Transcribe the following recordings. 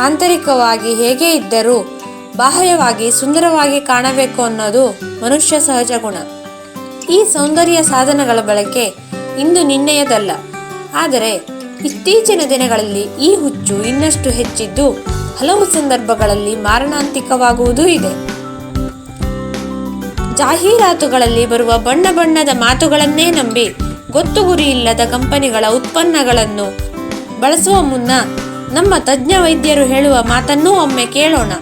ಆಂತರಿಕವಾಗಿ ಹೇಗೆ ಇದ್ದರೂ ಬಾಹ್ಯವಾಗಿ ಸುಂದರವಾಗಿ ಕಾಣಬೇಕು ಅನ್ನೋದು ಮನುಷ್ಯ ಸಹಜ ಗುಣ. ಈ ಸೌಂದರ್ಯ ಸಾಧನಗಳ ಬಳಕೆ ಇಂದು ನಿನ್ನೆಯದಲ್ಲ. ಆದರೆ ಇತ್ತೀಚಿನ ದಿನಗಳಲ್ಲಿ ಈ ಹುಚ್ಚು ಇನ್ನಷ್ಟು ಹೆಚ್ಚಿದ್ದು ಹಲವು ಸಂದರ್ಭಗಳಲ್ಲಿ ಮಾರಣಾಂತಿಕವಾಗುವುದೂ ಇದೆ. ಜಾಹೀರಾತುಗಳಲ್ಲಿ ಬರುವ ಬಣ್ಣ ಬಣ್ಣದ ಮಾತುಗಳನ್ನೇ ನಂಬಿ ಗೊತ್ತು ಗುರಿ ಇಲ್ಲದ ಕಂಪನಿಗಳ ಉತ್ಪನ್ನಗಳನ್ನು ಬಳಸುವ ಮುನ್ನ ನಮ್ಮ ತಜ್ಞ ವೈದ್ಯರು ಹೇಳುವ ಮಾತನ್ನೂ ಒಮ್ಮೆ ಕೇಳೋಣ.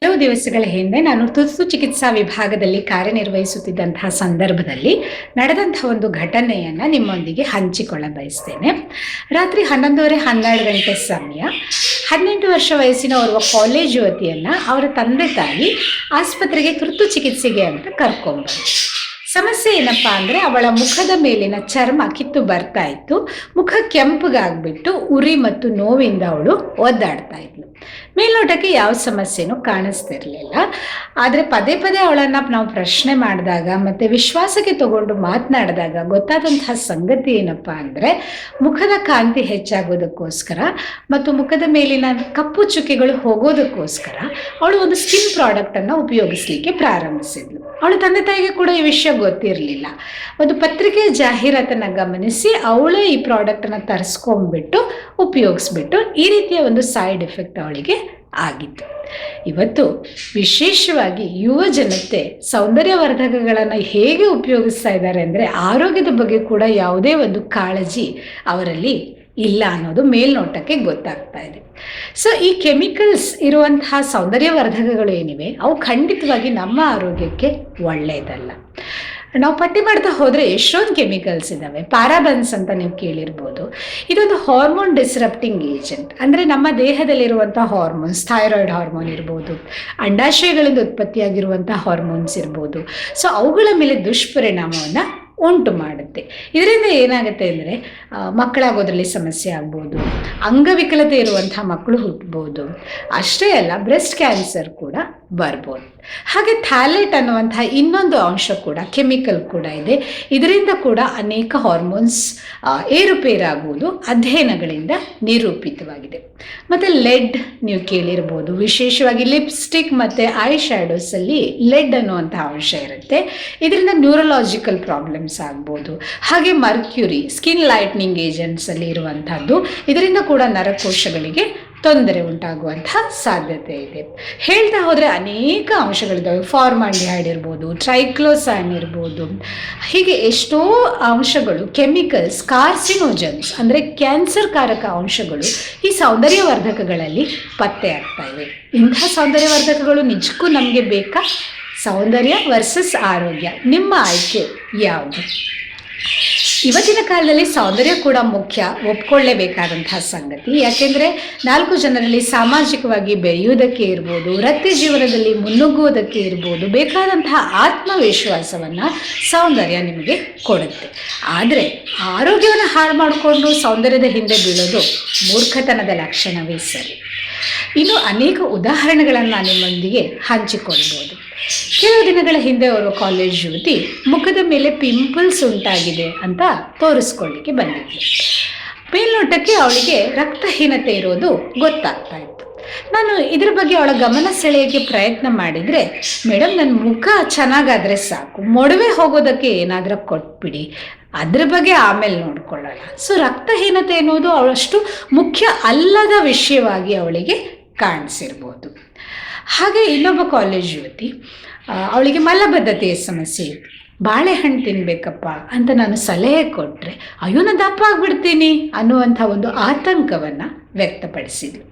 ಕೆಲವು ದಿವಸಗಳ ಹಿಂದೆ ನಾನು ತುರ್ತು ಚಿಕಿತ್ಸಾ ವಿಭಾಗದಲ್ಲಿ ಕಾರ್ಯನಿರ್ವಹಿಸುತ್ತಿದ್ದಂತಹ ಸಂದರ್ಭದಲ್ಲಿ ನಡೆದಂತಹ ಒಂದು ಘಟನೆಯನ್ನು ನಿಮ್ಮೊಂದಿಗೆ ಹಂಚಿಕೊಳ್ಳ ಬಯಸ್ತೇನೆ. ರಾತ್ರಿ ಹನ್ನೊಂದುವರೆ ಹನ್ನೆರಡು ಗಂಟೆ ಸಮಯ, ಹದಿನೆಂಟು ವರ್ಷ ವಯಸ್ಸಿನ ಓರ್ವ ಕಾಲೇಜ್ ಯುವತಿಯನ್ನು ಅವರ ತಂದೆ ತಾಯಿ ಆಸ್ಪತ್ರೆಗೆ ತುರ್ತು ಚಿಕಿತ್ಸೆಗೆ ಅಂತ ಕರ್ಕೊಂಡ್ಬಂದ್ರು ಸಮಸ್ಯೆ ಏನಪ್ಪ ಅಂದ್ರೆ ಅವಳ ಮುಖದ ಮೇಲಿನ ಚರ್ಮ ಕಿತ್ತು ಬರ್ತಾ ಇತ್ತು. ಮುಖ ಕೆಂಪಗಾಗ್ಬಿಟ್ಟು ಉರಿ ಮತ್ತು ನೋವಿಂದ ಅವಳು ಒದ್ದಾಡ್ತಾ ಇದ್ಲು. ಮೇಲ್ನೋಟಕ್ಕೆ ಯಾವ ಸಮಸ್ಯೆನೂ ಕಾಣಿಸ್ತಿರ್ಲಿಲ್ಲ ಆದರೆ ಪದೇ ಪದೇ ಅವಳನ್ನ ನಾವು ಪ್ರಶ್ನೆ ಮಾಡಿದಾಗ ಮತ್ತೆ ವಿಶ್ವಾಸಕ್ಕೆ ತಗೊಂಡು ಮಾತನಾಡಿದಾಗ ಗೊತ್ತಾದಂತಹ ಸಂಗತಿ ಏನಪ್ಪ ಅಂದ್ರೆ ಮುಖದ ಕಾಂತಿ ಹೆಚ್ಚಾಗೋದಕ್ಕೋಸ್ಕರ ಮತ್ತು ಮುಖದ ಮೇಲಿನ ಕಪ್ಪು ಚುಕ್ಕೆಗಳು ಹೋಗೋದಕ್ಕೋಸ್ಕರ ಅವಳು ಒಂದು ಸ್ಕಿನ್ ಪ್ರಾಡಕ್ಟ್ ಅನ್ನ ಉಪಯೋಗಿಸ್ಲಿಕ್ಕೆ ಪ್ರಾರಂಭಿಸಿದ್ಲು. ಅವಳು ತಂದೆ ತಾಯಿಗೆ ಕೂಡ ಈ ವಿಷಯ ಗೊತ್ತಿರಲಿಲ್ಲ. ಒಂದು ಪತ್ರಿಕೆ ಜಾಹೀರಾತನ್ನು ಗಮನಿಸಿ, ಅವಳೇ ಈ ಪ್ರಾಡಕ್ಟನ್ನು ತರಿಸ್ಕೊಂಡ್ಬಿಟ್ಟು, ಉಪಯೋಗಿಸ್ಬಿಟ್ಟು ಈ ರೀತಿಯ ಒಂದು ಸೈಡ್ ಎಫೆಕ್ಟ್ ಅವಳಿಗೆ ಆಗಿತ್ತು. ಇವತ್ತು ವಿಶೇಷವಾಗಿ ಯುವ ಜನತೆ ಸೌಂದರ್ಯವರ್ಧಕಗಳನ್ನು ಹೇಗೆ ಉಪಯೋಗಿಸ್ತಾ ಇದ್ದಾರೆ ಅಂದರೆ, ಆರೋಗ್ಯದ ಬಗ್ಗೆ ಕೂಡ ಯಾವುದೇ ಒಂದು ಕಾಳಜಿ ಅವರಲ್ಲಿ ಇಲ್ಲ ಅನ್ನೋದು ಮೇಲ್ನೋಟಕ್ಕೆ ಗೊತ್ತಾಗ್ತಾ ಇದೆ. ಸೊ ಈ ಕೆಮಿಕಲ್ಸ್ ಇರುವಂತಹ ಸೌಂದರ್ಯವರ್ಧಕಗಳು ಏನಿವೆ, ಅವು ಖಂಡಿತವಾಗಿ ನಮ್ಮ ಆರೋಗ್ಯಕ್ಕೆ ಒಳ್ಳೆಯದಲ್ಲ. ನಾವು ಪಟ್ಟಿ ಮಾಡ್ತಾ ಹೋದರೆ ಎಷ್ಟೊಂದು ಕೆಮಿಕಲ್ಸ್ ಇದ್ದಾವೆ ಪ್ಯಾರಾಬನ್ಸ್ ಅಂತ ನೀವು ಕೇಳಿರ್ಬೋದು. ಇದೊಂದು ಹಾರ್ಮೋನ್ ಡಿಸ್ರಪ್ಟಿಂಗ್ ಏಜೆಂಟ್ ಅಂದರೆ ನಮ್ಮ ದೇಹದಲ್ಲಿರುವಂಥ ಹಾರ್ಮೋನ್ಸ್ ಥೈರಾಯ್ಡ್ ಹಾರ್ಮೋನ್ ಇರ್ಬೋದು, ಅಂಡಾಶಯಗಳಿಂದ ಉತ್ಪತ್ತಿಯಾಗಿರುವಂಥ ಹಾರ್ಮೋನ್ಸ್ ಇರ್ಬೋದು. ಸೊ ಅವುಗಳ ಮೇಲೆ ದುಷ್ಪರಿಣಾಮವನ್ನು ಉಂಟು ಮಾಡುತ್ತೆ. ಇದರಿಂದ ಏನಾಗುತ್ತೆ ಅಂದರೆ ಮಕ್ಕಳಾಗೋದ್ರಲ್ಲಿ ಸಮಸ್ಯೆ ಆಗ್ಬೋದು, ಅಂಗವಿಕಲತೆ ಇರುವಂಥ ಮಕ್ಕಳು ಹುಟ್ಟಬಹುದು ಅಷ್ಟೇ ಅಲ್ಲ ಬ್ರೆಸ್ಟ್ ಕ್ಯಾನ್ಸರ್ ಕೂಡ ಬರ್ಬೋದು. ಹಾಗೆ ಥ್ಯಾಲೆಟ್ ಅನ್ನುವಂತಹ ಇನ್ನೊಂದು ಅಂಶ ಕೂಡ, ಕೆಮಿಕಲ್ ಕೂಡ ಇದೆ. ಇದರಿಂದ ಕೂಡ ಅನೇಕ ಹಾರ್ಮೋನ್ಸ್ ಏರುಪೇರಾಗುವುದು, ಅಧ್ಯಯನಗಳಿಂದ ನಿರೂಪಿತವಾಗಿದೆ. ಮತ್ತು ಲೆಡ್ ನೀವು ಕೇಳಿರ್ಬೋದು. ವಿಶೇಷವಾಗಿ ಲಿಪ್ಸ್ಟಿಕ್ ಮತ್ತು ಐ ಶ್ಯಾಡೋಸಲ್ಲಿ ಲೆಡ್ ಅನ್ನುವಂಥ ಅಂಶ ಇರುತ್ತೆ. ಇದರಿಂದ ನ್ಯೂರಲಾಜಿಕಲ್ ಪ್ರಾಬ್ಲಮ್ಸ್ ಆಗ್ಬೋದು. ಹಾಗೆ ಮರ್ಕ್ಯುರಿ, ಸ್ಕಿನ್ ಲೈಟ್ನಿಂಗ್ ಏಜೆಂಟ್ಸಲ್ಲಿ ಇರುವಂಥದ್ದು. ಇದರಿಂದ ಕೂಡ ನರಕೋಶಗಳಿಗೆ ತೊಂದರೆ ಉಂಟಾಗುವಂತಹ ಸಾಧ್ಯತೆ ಇದೆ. ಹೇಳ್ತಾ ಹೋದರೆ ಅನೇಕ ಅಂಶಗಳಿದ್ದಾವೆ. ಫಾರ್ಮಾಂಡಿಹೈಡ್ ಇರ್ಬೋದು ಟ್ರೈಕ್ಲೋಸೈನ್ ಇರ್ಬೋದು. ಹೀಗೆ ಎಷ್ಟೋ ಅಂಶಗಳು, ಕೆಮಿಕಲ್ಸ್, ಕಾರ್ಸಿನೋಜನ್ಸ್, ಅಂದರೆ ಕ್ಯಾನ್ಸರ್ ಕಾರಕ ಅಂಶಗಳು ಈ ಸೌಂದರ್ಯವರ್ಧಕಗಳಲ್ಲಿ ಪತ್ತೆ ಆಗ್ತಾ ಇವೆ. ಇಂತಹ ಸೌಂದರ್ಯವರ್ಧಕಗಳು ನಿಜಕ್ಕೂ ನಮಗೆ ಬೇಕಾ? ಸೌಂದರ್ಯ ವರ್ಸಸ್ ಆರೋಗ್ಯ. ನಿಮ್ಮ ಆಯ್ಕೆ ಯಾವುದು? ಇವತ್ತಿನ ಕಾಲದಲ್ಲಿ ಸೌಂದರ್ಯ ಕೂಡ ಮುಖ್ಯ. ಒಪ್ಕೊಳ್ಳೇಬೇಕಾದಂತಹ ಸಂಗತಿ. ಯಾಕೆಂದರೆ ನಾಲ್ಕು ಜನರಲ್ಲಿ ಸಾಮಾಜಿಕವಾಗಿ ಬೆರೆಯುವುದಕ್ಕೆ ಇರ್ಬೋದು, ವೃತ್ತಿ ಜೀವನದಲ್ಲಿ ಮುನ್ನುಗ್ಗುವುದಕ್ಕೆ ಇರ್ಬೋದು, ಬೇಕಾದಂತಹ ಆತ್ಮವಿಶ್ವಾಸವನ್ನು ಸೌಂದರ್ಯ ನಿಮಗೆ ಕೊಡುತ್ತೆ. ಆದರೆ ಆರೋಗ್ಯವನ್ನು ಹಾಳು ಮಾಡಿಕೊಂಡು ಸೌಂದರ್ಯದ ಹಿಂದೆ ಬೀಳೋದು ಮೂರ್ಖತನದ ಲಕ್ಷಣವೇ ಸರಿ. ಇನ್ನು ಅನೇಕ ಉದಾಹರಣೆಗಳನ್ನು ನಿಮ್ಮೊಂದಿಗೆ ಹಂಚಿಕೊಳ್ಬೋದು. ಕೆಲವು ದಿನಗಳ ಹಿಂದೆ ಅವರು ಕಾಲೇಜ್ ಯುವತಿ ಮುಖದ ಮೇಲೆ ಪಿಂಪಲ್ಸ್ ಉಂಟಾಗಿದೆ ಅಂತ ತೋರಿಸ್ಕೊಳ್ಳಿಕ್ಕೆ ಬಂದಿದ್ಲು ಮೇಲ್ನೋಟಕ್ಕೆ ಅವಳಿಗೆ ರಕ್ತಹೀನತೆ ಇರೋದು ಗೊತ್ತಾಗ್ತಾ ಇತ್ತು. ನಾನು ಇದ್ರ ಬಗ್ಗೆ ಅವಳ ಗಮನ ಸೆಳೆಯೋಕ್ಕೆ ಪ್ರಯತ್ನ ಮಾಡಿದರೆ ಮೇಡಮ್ ನನ್ನ ಮುಖ ಚೆನ್ನಾಗಾದರೆ ಸಾಕು. ಮೊಡವೆ ಹೋಗೋದಕ್ಕೆ ಏನಾದರೂ ಕೊಟ್ಬಿಡಿ. ಅದ್ರ ಬಗ್ಗೆ ಆಮೇಲೆ ನೋಡ್ಕೊಳ್ಳೋಣ. ಸೊ ರಕ್ತಹೀನತೆ ಅನ್ನೋದು ಅವಳಷ್ಟು ಮುಖ್ಯ ಅಲ್ಲದ ವಿಷಯವಾಗಿ ಅವಳಿಗೆ ಕಾಣಿಸಿರ್ಬೋದು. ಹಾಗೆ ಇನ್ನೊಬ್ಬ ಕಾಲೇಜ್ ಯುವತಿ ಅವಳಿಗೆ ಮಲಬದ್ಧತೆಯ ಸಮಸ್ಯೆ ಇತ್ತು. ಬಾಳೆಹಣ್ಣು ತಿನ್ಬೇಕಪ್ಪ ಅಂತ ನಾನು ಸಲಹೆ ಕೊಟ್ಟರೆ ಅಯ್ಯೋ, ನಾನು ದಪ್ಪ ಆಗ್ಬಿಡ್ತೀನಿ ಅನ್ನುವಂಥ ಒಂದು ಆತಂಕವನ್ನು ವ್ಯಕ್ತಪಡಿಸಿದ್ಲು.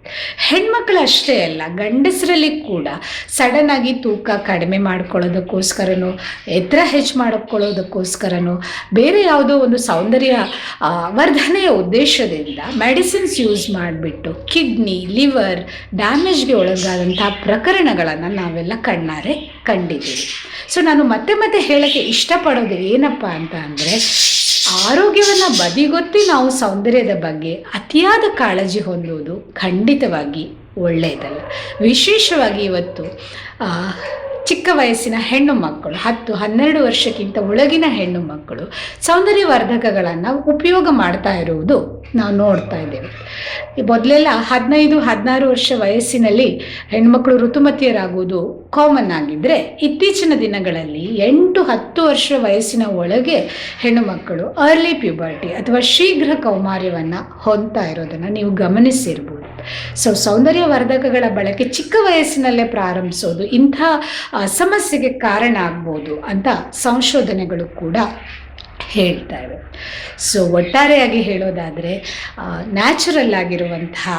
ಹೆಣ್ಮಕ್ಳು ಅಷ್ಟೇ ಅಲ್ಲ, ಗಂಡಸರಲ್ಲಿ ಕೂಡ ಸಡನ್ ಆಗಿ ತೂಕ ಕಡಿಮೆ ಮಾಡ್ಕೊಳ್ಳೋದಕ್ಕೋಸ್ಕರನೋ, ಎತ್ತರ ಹೆಚ್ಚು ಮಾಡ್ಕೊಳ್ಳೋದಕ್ಕೋಸ್ಕರನೋ, ಬೇರೆ ಯಾವುದೋ ಒಂದು ಸೌಂದರ್ಯ ವರ್ಧನೆಯ ಉದ್ದೇಶದಿಂದ ಮೆಡಿಸಿನ್ಸ್ ಯೂಸ್ ಮಾಡಿಬಿಟ್ಟು ಕಿಡ್ನಿ ಲಿವರ್ ಡ್ಯಾಮೇಜ್ಗೆ ಒಳಗಾದಂಥ ಪ್ರಕರಣಗಳನ್ನು ನಾವೆಲ್ಲ ಕಣ್ಣಾರೆ ಕಂಡಿದ್ದೀವಿ. ಸೊ ನಾನು ಮತ್ತೆ ಮತ್ತೆ ಹೇಳೋಕ್ಕೆ ಇಷ್ಟಪಡೋದು ಏನಪ್ಪ ಅಂತ ಅಂದರೆ ಆರೋಗ್ಯವನ್ನು ಬದಿಗೊತ್ತಿ ನಾವು ಸೌಂದರ್ಯದ ಬಗ್ಗೆ ಅತಿಯಾದ ಕಾಳಜಿ ಹೊಂದುವುದು ಖಂಡಿತವಾಗಿ ಒಳ್ಳೆಯದಲ್ಲ. ವಿಶೇಷವಾಗಿ ಇವತ್ತು ಚಿಕ್ಕ ವಯಸ್ಸಿನ ಹೆಣ್ಣು ಮಕ್ಕಳು, ಹತ್ತು, ಹನ್ನೆರಡು ವರ್ಷಕ್ಕಿಂತ ಒಳಗಿನ ಹೆಣ್ಣು ಮಕ್ಕಳು ಸೌಂದರ್ಯವರ್ಧಕಗಳನ್ನು ಉಪಯೋಗ ಮಾಡ್ತಾ ಇರುವುದು ನಾವು ನೋಡ್ತಾ ಇದ್ದೇವೆ. ಮೊದಲೆಲ್ಲ ಹದಿನೈದು, ಹದಿನಾರು ವರ್ಷ ವಯಸ್ಸಿನಲ್ಲಿ ಹೆಣ್ಮಕ್ಳು ಋತುಮತಿಯರಾಗುವುದು ಕಾಮನ್ ಆಗಿದ್ದರೆ ಇತ್ತೀಚಿನ ದಿನಗಳಲ್ಲಿ ಎಂಟು, ಹತ್ತು ವರ್ಷ ವಯಸ್ಸಿನ ಒಳಗೆ ಹೆಣ್ಣು ಮಕ್ಕಳು ಅರ್ಲಿ ಪ್ಯೂಬರ್ಟಿ ಅಥವಾ ಶೀಘ್ರ ಕೌಮಾರ್ಯವನ್ನು ಹೊಂದ್ತಾ ಇರೋದನ್ನು ನೀವು ಗಮನಿಸಿರ್ಬೋದು. ಸೊ ಸೌಂದರ್ಯ ವರ್ಧಕಗಳ ಬಳಕೆ ಚಿಕ್ಕ ವಯಸ್ಸಿನಲ್ಲೇ ಪ್ರಾರಂಭಿಸೋದು, ಇಂಥ ಸಮಸ್ಯೆಗೆ ಕಾರಣ ಆಗ್ಬೋದು ಅಂತ ಸಂಶೋಧನೆಗಳು ಕೂಡ ಹೇಳ್ತಾ ಇವೆ. ಸೊ ಒಟ್ಟಾರೆಯಾಗಿ ಹೇಳೋದಾದರೆ ನ್ಯಾಚುರಲ್ ಆಗಿರುವಂತಹ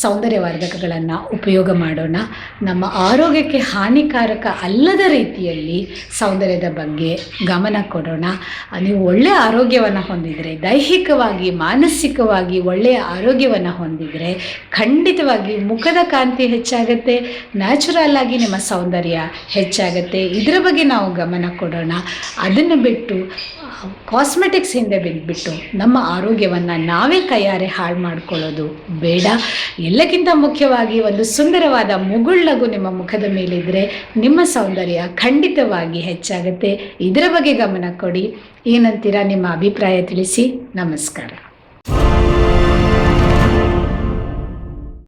ಸೌಂದರ್ಯವರ್ಧಕಗಳನ್ನು ಉಪಯೋಗ ಮಾಡೋಣ. ನಮ್ಮ ಆರೋಗ್ಯಕ್ಕೆ ಹಾನಿಕಾರಕ ಅಲ್ಲದ ರೀತಿಯಲ್ಲಿ ಸೌಂದರ್ಯದ ಬಗ್ಗೆ ಗಮನ ಕೊಡೋಣ. ನೀವು ಒಳ್ಳೆಯ ಆರೋಗ್ಯವನ್ನು ಹೊಂದಿದರೆ, ದೈಹಿಕವಾಗಿ, ಮಾನಸಿಕವಾಗಿ ಒಳ್ಳೆಯ ಆರೋಗ್ಯವನ್ನು ಹೊಂದಿದರೆ ಖಂಡಿತವಾಗಿ ಮುಖದ ಕಾಂತಿ ಹೆಚ್ಚಾಗುತ್ತೆ ನ್ಯಾಚುರಲ್ ಆಗಿ ನಿಮ್ಮ ಸೌಂದರ್ಯ ಹೆಚ್ಚಾಗುತ್ತೆ. ಇದರ ಬಗ್ಗೆ ನಾವು ಗಮನ ಕೊಡೋಣ. ಅದನ್ನು ಬಿಟ್ಟು ಕಾಸ್ಮೆಟಿಕ್ಸ್ ಹಿಂದೆ ಬಿದ್ದುಬಿಟ್ಟು ನಮ್ಮ ಆರೋಗ್ಯವನ್ನು ನಾವೇ ಕೈಯಾರೆ ಹಾಳು ಮಾಡ್ಕೊಳ್ಳೋದು ಬೇಡ. ಎಲ್ಲಕ್ಕಿಂತ ಮುಖ್ಯವಾಗಿ ಒಂದು ಸುಂದರವಾದ ಮುಗುಳ್ಳಗು ನಿಮ್ಮ ಮುಖದ ಮೇಲಿದ್ರೆ ನಿಮ್ಮ ಸೌಂದರ್ಯ ಖಂಡಿತವಾಗಿ ಹೆಚ್ಚಾಗುತ್ತೆ. ಇದರ ಬಗ್ಗೆ ಗಮನ ಕೊಡಿ. ಏನಂತೀರಾ ನಿಮ್ಮ ಅಭಿಪ್ರಾಯ ತಿಳಿಸಿ. ನಮಸ್ಕಾರ.